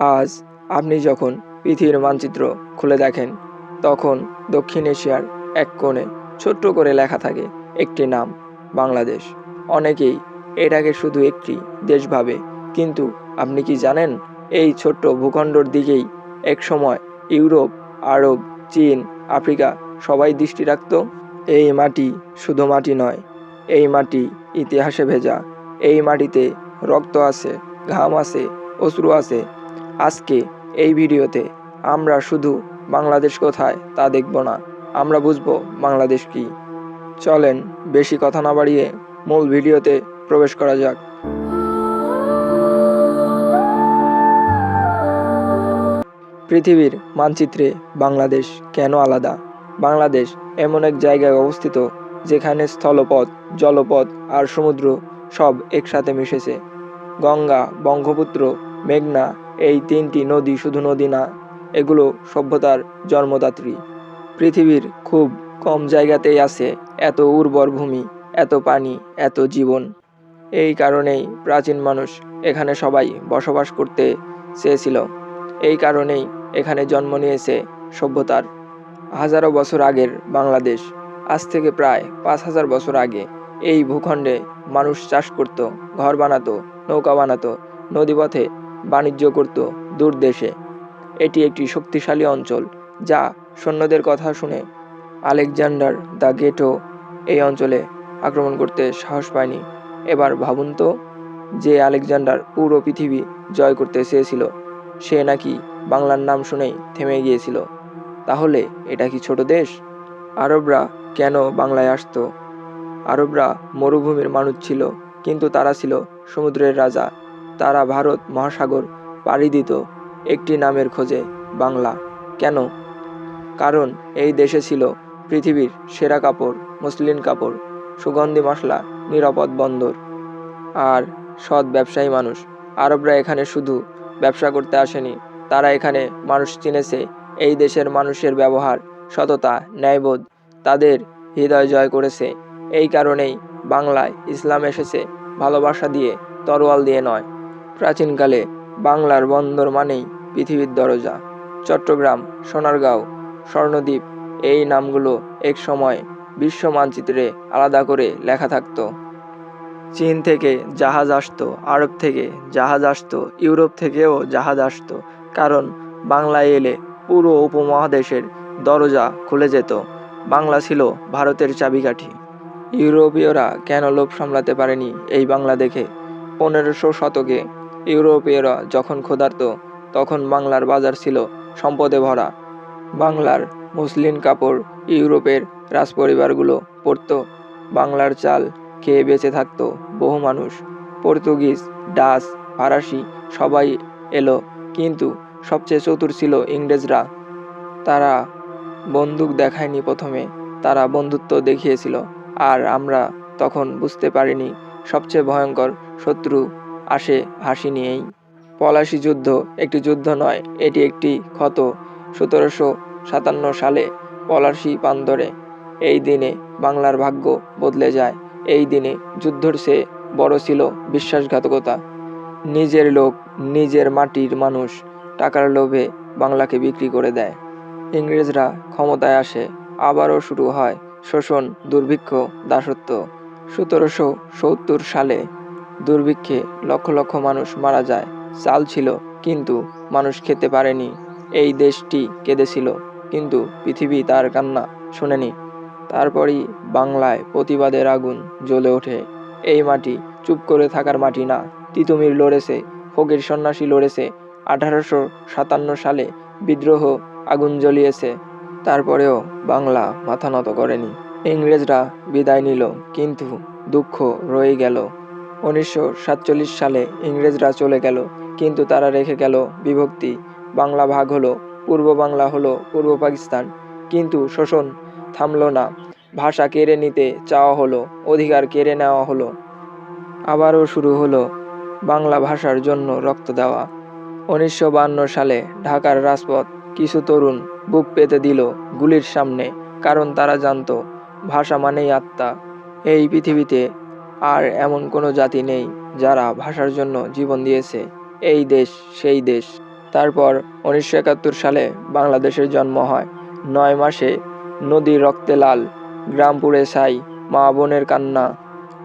আজ আপনি যখন পৃথিবীর মানচিত্র খুলে দেখেন, তখন দক্ষিণ এশিয়ার এক কোণে ছোট্ট করে লেখা থাকে একটি নাম, বাংলাদেশ। অনেকেই এটাকে শুধু একটি দেশ ভাবে, কিন্তু আপনি কি জানেন, এই ছোট্ট ভূখণ্ডর দিকেই একসময় ইউরোপ, আরব, চীন, আফ্রিকা সবাই দৃষ্টি রাখত? এই মাটি শুধু মাটি নয়, এই মাটি ইতিহাসে ভেজা, এই মাটিতে রক্ত আছে, ঘাম আছে, অশ্রু আছে আজকে এই ভিডিওতে আমরা শুধু বাংলাদেশ কোথায় তা দেখব না, আমরা বুঝব বাংলাদেশ কি। চলেন বেশি কথা না বাড়িয়ে মূল ভিডিওতে প্রবেশ করা যাক। পৃথিবীর মানচিত্রে বাংলাদেশ কেন আলাদা? বাংলাদেশ এমন এক জায়গায় অবস্থিত যেখানে স্থলপথ, জলপথ আর সমুদ্র সব একসাথে মিশেছে। গঙ্গা, বঙ্গপুত্র, মেঘনা এই তিনটি নদী শুধু নদী না, এগুলো সভ্যতার জন্মদাত্রী। পৃথিবীর খুব কম জায়গাতেই আছে এত উর্বর ভূমি, এত পানি, এত জীবন। এই কারণেই প্রাচীন মানুষ এখানে সবাই বসবাস করতে চেয়েছিল। এই কারণেই এখানে জন্ম নিয়েছে সভ্যতার। হাজারো বছর আগের বাংলাদেশ, আজ থেকে প্রায় পাঁচ হাজার বছর আগে এই ভূখণ্ডে মানুষ চাষ করত, ঘর বানাতো, নৌকা বানাতো, নদীপথে বাণিজ্য করত দূর দেশে। এটি একটি শক্তিশালী অঞ্চল, যা সৈন্যদের কথা শুনে আলেকজান্ডার দ্য গেটো এই অঞ্চলে আক্রমণ করতে সাহস পায়নি। এবার ভাবুন তো, যে আলেকজান্ডার পুরো পৃথিবী জয় করতে চেয়েছিল, সে নাকি বাংলার নাম শুনেই থেমে গিয়েছিল। তাহলে এটা কি ছোট দেশ? আরবরা কেন বাংলায় আসতো? আরবরা মরুভূমির মানুষ ছিল, কিন্তু তারা ছিল সমুদ্রের রাজা। তারা ভারত মহাসাগর পাড়ি দিত একটি নামের খোঁজে, বাংলা। কেন? কারণ এই দেশে ছিল পৃথিবীর সেরা কাপড়, মসলিন কাপড়, সুগন্ধি মশলা, নিরাপদ বন্দর। আর সৎ ব্যবসায়ী মানুষ। আরবরা এখানে শুধু ব্যবসা করতে আসেনি, তারা এখানে মানুষ চিনেছে। এই দেশের মানুষের ব্যবহার, সততা, ন্যায়বোধ তাদের হৃদয় জয় করেছে। এই কারণেই বাংলায় ইসলাম এসেছে, ভালোবাসা দিয়ে, তরোয়াল দিয়ে নয়। প্রাচীনকালে বাংলার বন্দর মানেই পৃথিবীর দরজা। চট্টগ্রাম, সোনারগাঁও, স্বর্ণদ্বীপ এই নামগুলো এক সময় বিশ্ব মানচিত্রে আলাদা করে লেখা থাকতো। চীন থেকে জাহাজ আসতো, আরব থেকে জাহাজ আসতো, ইউরোপ থেকেও জাহাজ আসতো, কারণ বাংলায় এলে পুরো উপমহাদেশের দরজা খুলে যেত। বাংলা ছিল ভারতের চাবিকাঠি। ইউরোপীয়রা কেন লোভ সামলাতে পারেনি এই বাংলা দেখে? পনেরোশো শতকে ইউরোপীয়রা যখন ক্ষুধার্ত, তখন বাংলার বাজার ছিল সম্পদে ভরা। বাংলার মুসলিম কাপড় ইউরোপের রাজপরিবারগুলো পরত। বাংলার চাল খেয়ে বেঁচে থাকতো বহু মানুষ। পর্তুগিজ, ডাচ, ফরাসি সবাই এলো, কিন্তু সবচেয়ে চতুর ছিল ইংরেজরা। তারা বন্দুক দেখায়নি প্রথমে, তারা বন্ধুত্ব দেখিয়েছিল, আর আমরা তখন বুঝতে পারিনি সবচেয়ে ভয়ঙ্কর শত্রু আসে হাসি নিয়েই। পলাশি যুদ্ধ একটি যুদ্ধ নয়, এটি একটি ক্ষত। সতেরোশো সাতান্ন সালে পলাশি পান্দরে এই দিনে বাংলার ভাগ্য বদলে যায়। এই দিনে যুদ্ধর সে বড় ছিল বিশ্বাসঘাতকতা। নিজের লোক নিজের মাটির মানুষ টাকার লোভে বাংলাকে বিক্রি করে দেয়। ইংরেজরা ক্ষমতায় আসে, আবারও শুরু হয় শোষণ, দুর্ভিক্ষ, দাসত্ব। সতেরোশো সত্তর সালে দুর্ভিক্ষে লক্ষ লক্ষ মানুষ মারা যায়। চাল ছিল, কিন্তু মানুষ খেতে পারেনি। এই দেশটি কেঁদেছিল, কিন্তু পৃথিবী তার কান্না শোনেনি। তারপরই বাংলায় প্রতিবাদের আগুন জ্বলে ওঠে। এই মাটি চুপ করে থাকার মাটি না। তিতুমির লড়েছে, ফকির সন্ন্যাসী লড়েছে। আঠারোশো সাতান্ন সালে বিদ্রোহ আগুন জ্বলিয়েছে। তারপরেও বাংলা মাথা নত করেনি। ইংরেজরা বিদায় নিল, কিন্তু দুঃখ রয়ে গেল। উনিশশো সাতচল্লিশ সালে ইংরেজরা চলে গেল, কিন্তু তারা রেখে গেল বিভক্তি। বাংলা ভাগ হলো, পূর্ব বাংলা হলো পূর্ব পাকিস্তান। কিন্তু শোষণ থামল না, ভাষা কেড়ে নিতে চাওয়া হলো, অধিকার কেড়ে নেওয়া হলো। আবারও শুরু হলো বাংলা ভাষার জন্য রক্ত দেওয়া। উনিশশো সালে ঢাকার রাজপথ কিছু তরুণ বুক পেতে দিল গুলির সামনে, কারণ তারা জানতো, ভাষা মানেই আত্মা। এই পৃথিবীতে আর এমন কোনো জাতি নেই যারা ভাষার জন্য জীবন দিয়েছে। এই দেশ সেই দেশ। তারপর উনিশশো একাত্তর সালে বাংলাদেশের জন্ম হয়। নয় মাসে নদী রক্তে লাল গ্রামপুরে ছাই, মা বোনের কান্না।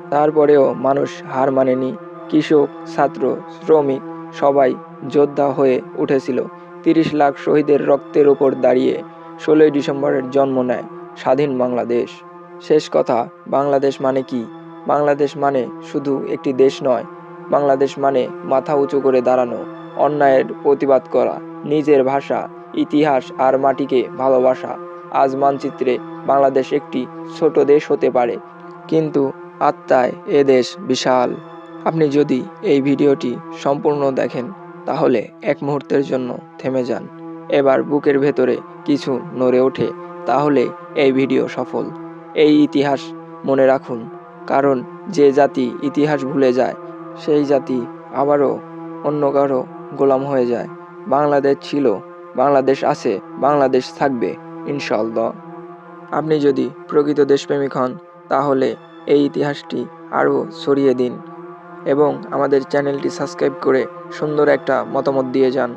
তারপরেও মানুষ হার মানেনি। কৃষক, ছাত্র, শ্রমিক সবাই যোদ্ধা হয়ে উঠেছিল। তিরিশ লাখ শহীদের রক্তের ওপর দাঁড়িয়ে ষোলোই ডিসেম্বরের জন্ম নেয় স্বাধীন বাংলাদেশ। শেষ কথা, বাংলাদেশ মানে কি? বাংলাদেশ মানে শুধু একটি দেশ নয়, বাংলাদেশ মানে মাথা উঁচু করে দাঁড়ানো, অন্যায়ের প্রতিবাদ করা, নিজের ভাষা, ইতিহাস আর মাটিকে ভালোবাসা। আজ মানচিত্রে বাংলাদেশ একটি ছোট দেশ হতে পারে, কিন্তু আত্মায় এ দেশ বিশাল। আপনি যদি এই ভিডিওটি সম্পূর্ণ দেখেন, তাহলে এক মুহূর্তের জন্য থেমে যান। এবার বুকের ভেতরে কিছু নড়ে ওঠে, তাহলে এই ভিডিও সফল। এই ইতিহাস মনে রাখুন কারণ যে জাতি ইতিহাস ভুলে যায়, সেই জাতি আবারও অন্য কারও গোলাম হয়ে যায়। বাংলাদেশ ছিল, বাংলাদেশ আছে, বাংলাদেশ থাকবে ইনশাল্লাহ আপনি যদি প্রকৃত দেশপ্রেমিক হন, তাহলে এই ইতিহাসটি আরও ছড়িয়ে দিন এবং আমাদের চ্যানেলটি সাবস্ক্রাইব করে সুন্দর একটা মতামত দিয়ে যান।